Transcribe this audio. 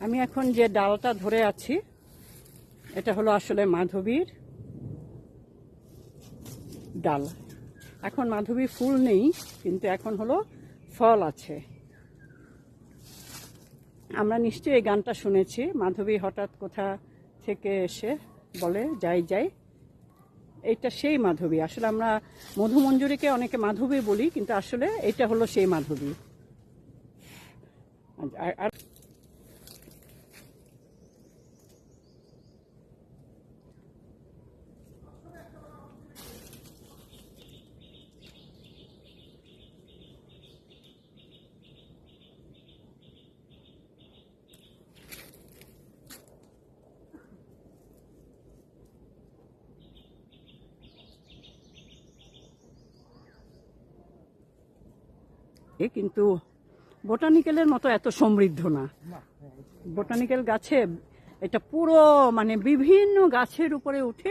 আমি এখন যে ডালটা ধরে আছি, এটা হলো আসলে মাধবীর ডাল। এখন মাধবী ফুল নেই, কিন্তু এখন হলো ফল আছে। আমরা নিশ্চয়ই এই গানটা শুনেছি। মাধবী হঠাৎ কোথা থেকে এসে বলে, যাই যাই। এইটা সেই মাধবী। আসলে আমরা মধুমঞ্জুরিকে অনেকে মাধবী বলি, কিন্তু আসলে এটা হলো সেই মাধবী। আর- এ কিন্তু বোটানিক্যালের মতো এত সমৃদ্ধ না। বোটানিক্যাল গাছে এটা পুরো মানে বিভিন্ন গাছের উপরে উঠে